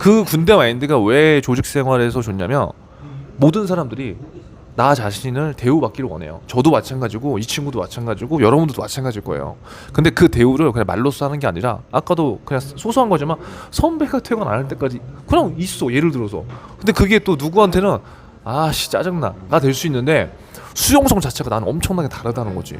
그 군대 마인드가 왜 조직 생활에서 좋냐면 모든 사람들이 나 자신을 대우받기를 원해요. 저도 마찬가지고 이 친구도 마찬가지고 여러분들도 마찬가지일 거예요. 근데 그 대우를 그냥 말로써 하는 게 아니라 아까도 그냥 소소한 거지만 선배가 퇴근 안 할 때까지 그냥 있어. 예를 들어서. 근데 그게 또 누구한테는 아씨 짜증나가 될 수 있는데 수용성 자체가 나는 엄청나게 다르다는 거지.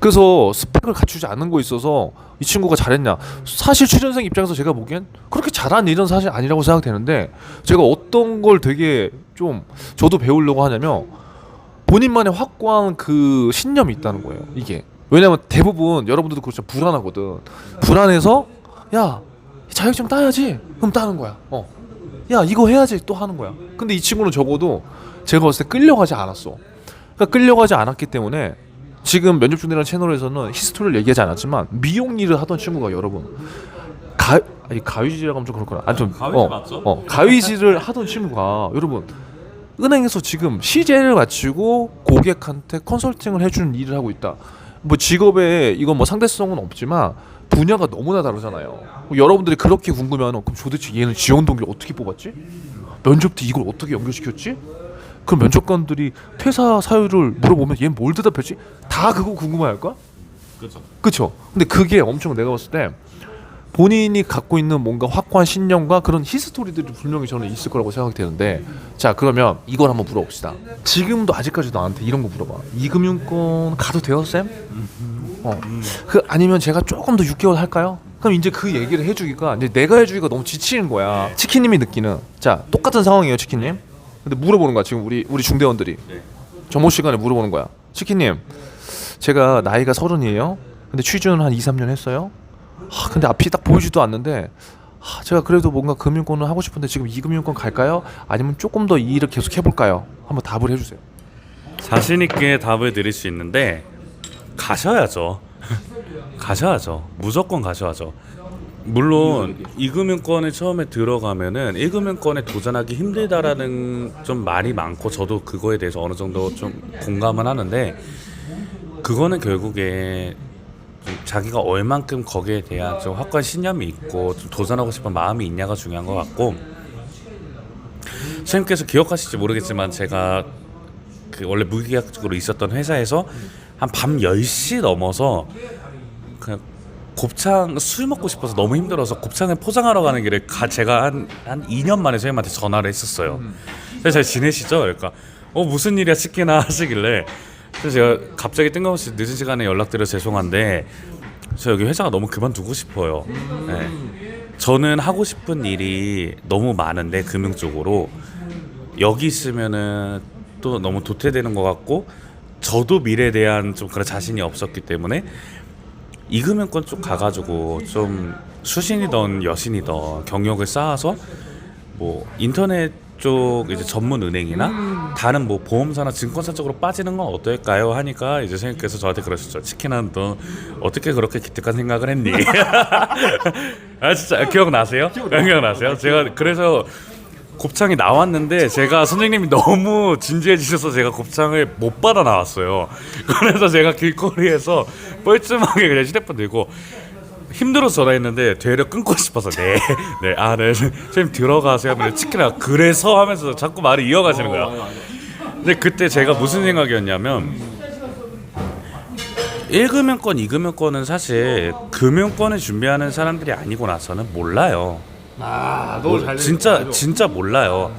그래서 스펙을 갖추지 않는 거 있어서 이 친구가 잘했냐? 사실 취준생 입장에서 제가 보기엔 그렇게 잘한 일은 사실 아니라고 생각되는데 제가 어떤 걸 되게 좀 저도 배우려고 하냐면 본인만의 확고한 그 신념이 있다는 거예요 이게. 왜냐면 대부분 여러분들도 그렇죠. 불안하거든. 불안해서 야 자격증 따야지. 그럼 따는 거야. 어 야 이거 해야지. 또 하는 거야. 근데 이 친구는 적어도 제가 봤을 때 끌려가지 않았어. 그러니까 끌려가지 않았기 때문에 지금 면접 중이라는 채널에서는 히스토리를 얘기하지 않았지만 미용 일을 하던 친구가 여러분 가 아니 가위질이라고 하면 좀 그렇구나. 아무튼 가위질 어, 맞죠? 어 가위질을 하던 친구가 여러분 은행에서 지금 시제를 마치고 고객한테 컨설팅을 해주는 일을 하고 있다. 뭐 직업에 이건 뭐 상대성은 없지만 분야가 너무나 다르잖아요. 뭐 여러분들이 그렇게 궁금해하는 그럼 도대체 얘는 지원 동기 어떻게 뽑았지? 면접 때 이걸 어떻게 연결시켰지? 그럼 면접관들이 퇴사 사유를 물어보면 얘는 뭘 대답했지? 다 그거 궁금해할까? 그렇죠. 그쵸? 근데 그게 엄청 내가 봤을 때 본인이 갖고 있는 뭔가 확고한 신념과 그런 히스토리들이 분명히 저는 있을 거라고 생각이 되는데 자 그러면 이걸 한번 물어봅시다 지금도 아직까지 나한테 이런 거 물어봐 이금융권 가도 돼요 쌤? 어. 그 아니면 제가 조금 더 6개월 할까요? 그럼 이제 그 얘기를 해주기가 이제 내가 해주기가 너무 지치는 거야 치킨님이 느끼는 자 똑같은 상황이에요 치킨님 근데 물어보는 거야 지금 우리 우리 중대원들이 네. 점호 시간에 물어보는 거야 치킨님 제가 나이가 서른이에요. 근데 취준은 한 2, 3년 했어요. 하, 근데 앞이 딱 보이지도 않는데 하, 제가 그래도 뭔가 금융권을 하고 싶은데 지금 이 금융권 갈까요? 아니면 조금 더 이 일을 계속 해볼까요? 한번 답을 해주세요. 자신 있게 답을 드릴 수 있는데 가셔야죠. 가셔야죠. 무조건 가셔야죠. 물론 이금융권에 처음에 들어가면은 1금융권에 도전하기 힘들다라는 좀 말이 많고 저도 그거에 대해서 어느 정도 좀 공감은 하는데 그거는 결국에 좀 자기가 얼만큼 거기에 대한 좀 확고한 신념이 있고 좀 도전하고 싶은 마음이 있냐가 중요한 것 같고 선생님께서 기억하실지 모르겠지만 제가 그 원래 무기계약적으로 있었던 회사에서 한 밤 10시 넘어서 그냥 곱창 술 먹고 싶어서 너무 힘들어서 곱창을 포장하러 가는 길에 가, 제가 한, 한 2년 만에 선생님한테 전화를 했었어요. 그래서 잘 지내시죠? 그러니까 어 무슨 일이야 치킨아 하시길래 그래서 제가 갑자기 뜬금없이 늦은 시간에 연락드려 죄송한데 저 여기 회사가 너무 그만두고 싶어요. 네. 저는 하고 싶은 일이 너무 많은데 금융 쪽으로 여기 있으면은 또 너무 도태되는 것 같고 저도 미래에 대한 좀 그런 자신이 없었기 때문에 이금융권 쪽 가가지고 좀 수신이던 여신이던 경력을 쌓아서 뭐 인터넷 쪽 이제 전문 은행이나 다른 뭐 보험사나 증권사 쪽으로 빠지는 건 어떨까요? 하니까 이제 선생님께서 저한테 그러셨죠. 치킨아 너 어떻게 그렇게 기특한 생각을 했니? 아 진짜 기억나세요? 기억나세요? 제가 그래서 곱창이 나왔는데 제가 선생님이 너무 진지해 지셔서 제가 곱창을 못 받아 나왔어요. 그래서 제가 길거리에서 뻘쭘하게 그냥 휴대폰 들고 힘들어서 전화했는데 되려 끊고 싶어서 네, 네, 아, 네, 선생님 들어가세요 하면 치킨아 그래서 하면서 자꾸 말을 이어가시는 거야. 근데 그때 제가 무슨 생각이었냐면 1금융권, 2금융권은 사실 금융권을 준비하는 사람들이 아니고 나서는 몰라요. 아, 몰- 진짜 진짜 몰라요.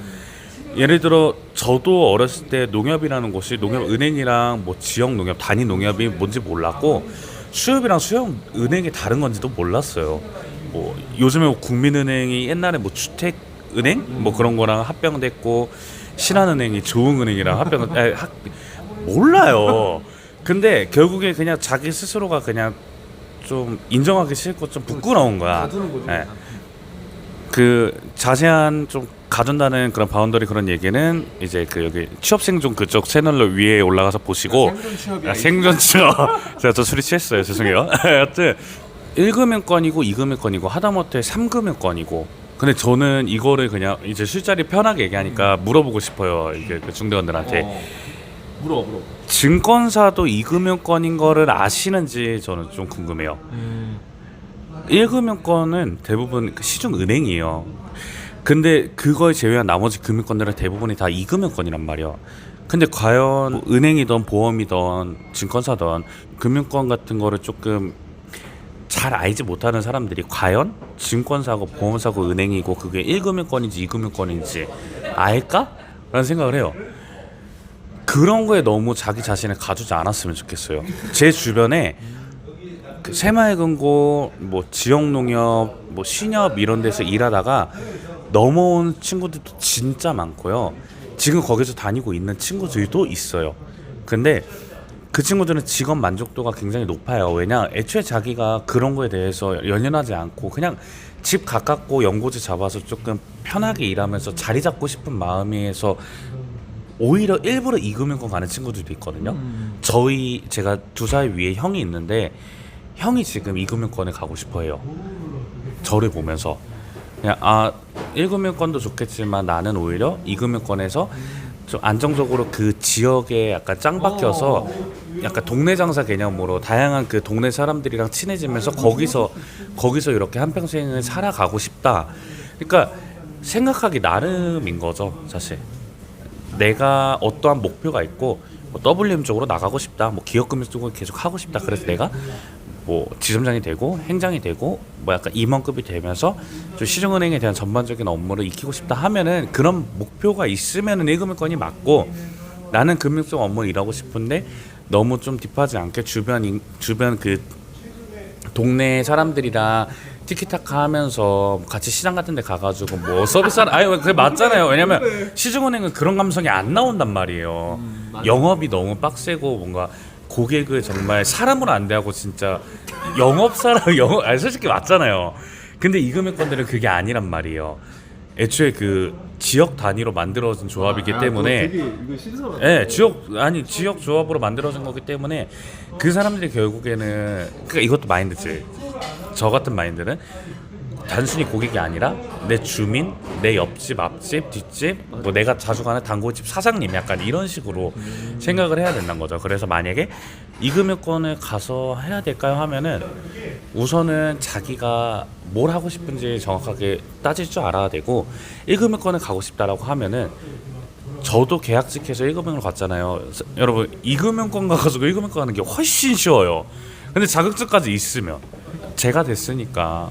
예를 들어 저도 어렸을 때 농협이라는 곳이 농협 은행이랑 뭐 지역 농협 단위 농협이 뭔지 몰랐고 수협이랑 수협 은행이 다른 건지도 몰랐어요. 뭐 요즘에 국민은행이 옛날에 뭐 주택 은행 뭐 그런 거랑 합병됐고 신한은행이 조흥은행이랑 합병 아니, 학, 몰라요. 근데 결국에 그냥 자기 스스로가 그냥 좀 인정하기 싫고 좀 부끄러운 거야. 예. 그 자세한 좀 가준다는 그런 바운더리 그런 얘기는 이제 그 여기 취업생존 그쪽 채널로 위에 올라가서 보시고 아, 생존 취업 제가 저 술이 취했어요. 죄송해요. 여튼 1금융권이고 2금융권이고 하다못해 3금융권이고. 근데 저는 이거를 그냥 이제 술자리 편하게 얘기하니까 물어보고 싶어요. 이게 그 중대원들한테. 물어 물어. 증권사도 2금융권인 거를 아시는지 저는 좀 궁금해요 1금융권은 대부분 그 시중 은행이에요. 근데 그걸 제외한 나머지 금융권들은 대부분이 다 2금융권이란 말이야. 근데 과연 뭐 은행이든 보험이든 증권사든 금융권 같은 거를 조금 잘 알지 못하는 사람들이 과연 증권사고 보험사고 은행이고 그게 1금융권인지 2금융권인지 알까? 라는 생각을 해요. 그런 거에 너무 자기 자신을 가두지 않았으면 좋겠어요. 제 주변에 그 새마을 금고, 뭐 지역 농협, 뭐 신협 이런 데서 일하다가 넘어온 친구들도 진짜 많고요. 지금 거기서 다니고 있는 친구들도 있어요. 근데 그 친구들은 직업 만족도가 굉장히 높아요. 왜냐, 애초에 자기가 그런 거에 대해서 연연하지 않고 그냥 집 가깝고 연고지 잡아서 조금 편하게 일하면서 자리 잡고 싶은 마음에서 오히려 일부러 이금융권 가는 친구들도 있거든요. 저희 제가 두 살 위에 형이 있는데 형이 지금 이금융권에 가고 싶어 해요. 저를 보면서 그냥 아 1금융권도 좋겠지만 나는 오히려 이금융권에서 좀 안정적으로 그 지역에 약간 짱 박혀서 약간 동네 장사 개념으로 다양한 그 동네 사람들이랑 친해지면서 거기서 거기서 이렇게 한평생을 살아가고 싶다. 그러니까 생각하기 나름인 거죠, 사실. 내가 어떠한 목표가 있고 뭐 WM 쪽으로 나가고 싶다. 뭐 기업 금융 쪽으로 계속 하고 싶다. 그래서 내가 뭐 지점장이 되고 행장이 되고 뭐 약간 임원급이 되면서 좀 시중은행에 대한 전반적인 업무를 익히고 싶다 하면은 그런 목표가 있으면은 1금융권이 맞고 나는 금융 쪽 업무를 일하고 싶은데 너무 좀 딥하지 않게 주변 인- 주변 그 동네 사람들이랑 티키타카 하면서 같이 시장 같은 데 가가지고 뭐 서비스 하는 아니 그게 맞잖아요. 왜냐면 시중은행은 그런 감성이 안 나온단 말이에요. 영업이 너무 빡세고 뭔가 고객을 정말 사람으로 안 대하고 진짜 영업사람 영업 아니 솔직히 맞잖아요 근데 이금융권들은 그게 아니란 말이에요 애초에 그 지역 단위로 만들어진 조합이기 때문에 이거 신선하다. 예, 지역 아니 지역 조합으로 만들어진 거기 때문에 그 사람들이 결국에는 그러니까 이것도 마인드지. 저 같은 마인드는 단순히 고객이 아니라 내 주민, 내 옆집, 앞집, 뒷집, 뭐 내가 자주 가는 단골집 사장님 약간 이런 식으로 생각을 해야 된다는 거죠. 그래서 만약에 이 금융권을 가서 해야 될까요 하면은 우선은 자기가 뭘 하고 싶은지 정확하게 따질 줄 알아야 되고 1금융권을 가고 싶다라고 하면은 저도 계약직해서 1금융을 갔잖아요. 서- 여러분 2금융권 가가지고 1금융권 가는 게 훨씬 쉬워요. 근데 자격증까지 있으면 제가 됐으니까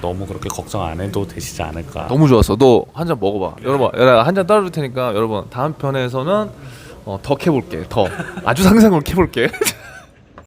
너무 그렇게 걱정 안 해도 되시지 않을까. 너무 좋았어. 너 한 잔 먹어봐. 여러분, 내가 한잔 따라줄 테니까 여러분 다음 편에서는 어, 더 캐볼게. 더 아주 상상을 캐볼게.